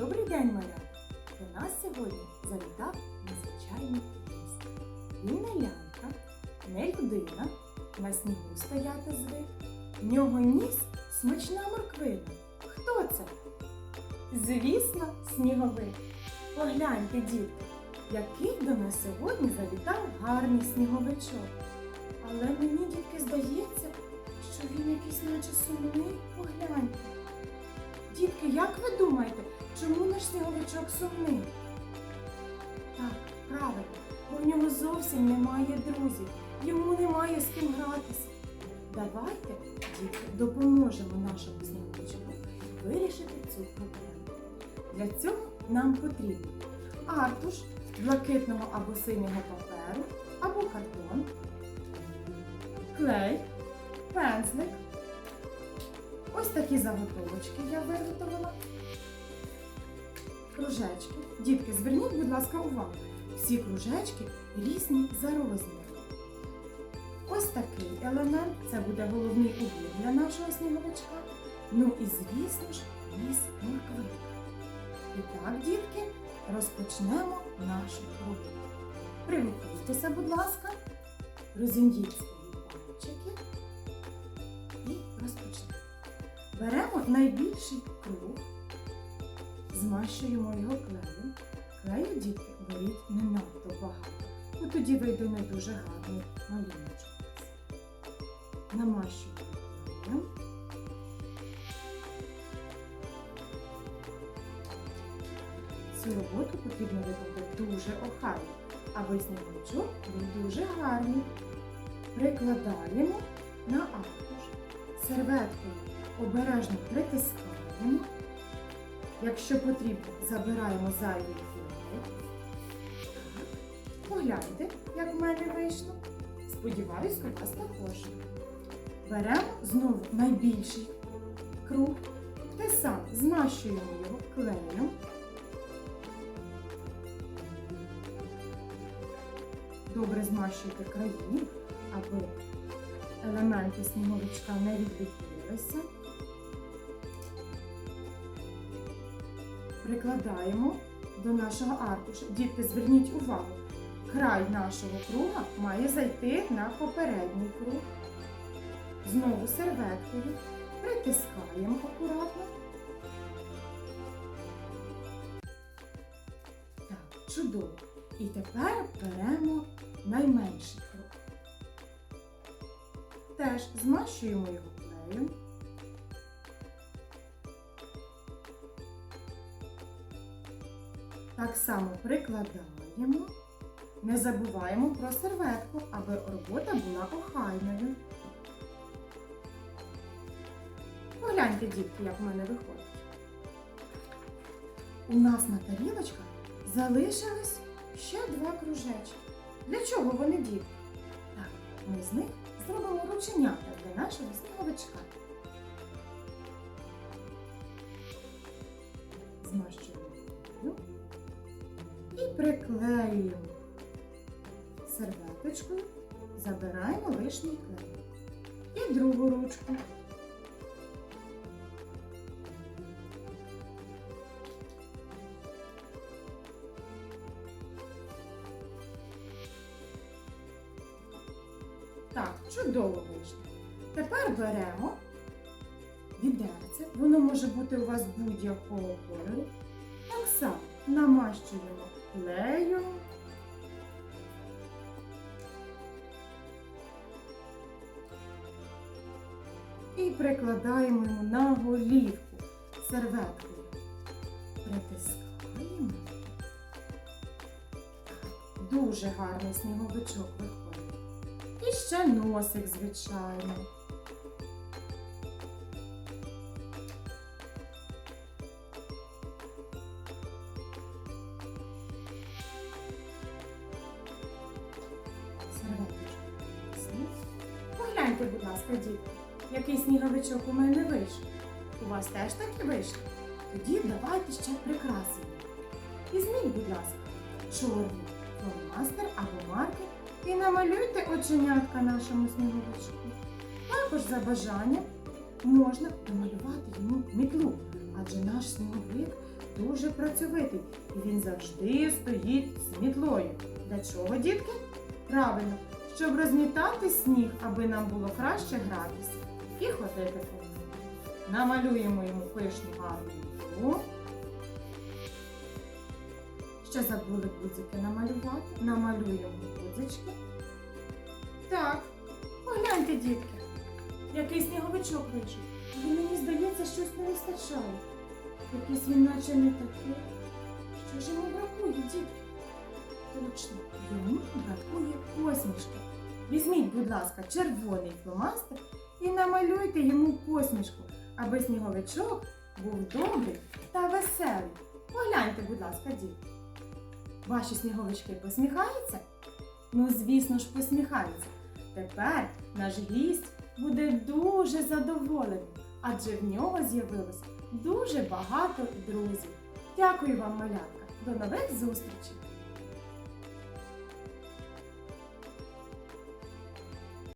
Добрий день, малята! До нас сьогодні завітав незвичайний гість. Він не не людина, на снігу стояти звик. В нього ніс смачна морквина. Хто це? Звісно, сніговик. Погляньте, дітки, який до нас сьогодні завітав гарний сніговичок. Але мені дітки здається, що він якийсь наче сумний. Погляньте. Дітки, як ви думаєте, чому сумний? Так, правильно, в нього зовсім немає друзів, йому немає з ким гратися. Давайте, дітки, допоможемо нашому сніговичку вирішити цю проблему. Для цього нам потрібен аркуш блакитного або синього паперу, або картон, клей, пензлик, Ось такі заготовочки я виготовила. Кружечки. Дітки, зверніть, будь ласка, увагу. Всі кружечки різні за розміром. Ось такий елемент це буде головний убір для нашого сніговичка. Ну і, звісно ж, ліс морквинка. І так, дітки, розпочнемо нашу роботу. Приготуйтеся, будь ласка, розім'їть свої пальчики і розпочнемо. Беремо найбільший змащуємо його клеєм. Клею, дітки, беріть не надто багато, бо тоді вийде не дуже гарний малюночок. Намащуємо клеєм. Цю роботу потрібно виконати дуже охайно, аби сніговичок був дуже гарний. Прикладаємо на аркуш серветкою обережно притискаємо. Якщо потрібно, забираємо зайвий фігур. Погляньте, як в мене вийшло. Сподіваюсь, у вас також. Беремо знову найбільший круг. Те саме змащуємо його клеєм. Добре змащуйте краї, аби елементи сніговичка не відлетілися. Прикладаємо до нашого аркуша. Дітки, зверніть увагу, край нашого круга має зайти на попередній круг. Знову серветкою притискаємо акуратно. Так, чудово. І тепер беремо найменший круг. Теж змащуємо його клеєм. Так само прикладаємо. Не забуваємо про серветку, аби робота була охайною. Погляньте, дітки, як в мене виходить. У нас на тарілочках залишились ще два кружечки. Для чого вони дітки? Так, ми з них зробимо рученята для нашого сніговичка. Змащуємо приклеюємо серветочкою, забираємо лишній клей. І другу ручку. Так, чудово вийшло. Тепер беремо відерце, воно може бути у вас будь-якого кольору. Так само намащуємо клею. І прикладаємо на голівку серветкою. Притискаємо. Дуже гарний сніговичок виходить. І ще носик, звичайно. Погляньте, будь ласка, дітки, який сніговичок у мене вийшов. У вас теж такі вийшли? Тоді давайте ще прикрасимо. Візьміть, будь ласка, чорний фломастер або маркер і намалюйте оченятка нашому сніговичку. Також за бажанням можна намалювати йому мітлу, адже наш сніговик дуже працьовитий, і він завжди стоїть з мітлою. Для чого, дітки? Правильно, щоб розмітати сніг, аби нам було краще гратися і ходити по ньому. Намалюємо йому пишну гарну. Що забули гудзики намалювати? Намалюємо гудзички. Так, погляньте, дітки, який сніговичок вийшов. І мені здається, щось не вистачає. Якийсь він наче не такий. Що ж йому бракує, дітки? Точно, бракує посмішки. Візьміть, будь ласка, червоний фломастер і намалюйте йому посмішку, аби сніговичок був добрий та веселий. Погляньте, будь ласка, дітки. Ваші сніговички посміхаються? Ну, звісно ж, посміхаються. Тепер наш гість буде дуже задоволений, адже в нього з'явилося дуже багато друзів. Дякую вам, малятка. До нових зустрічей!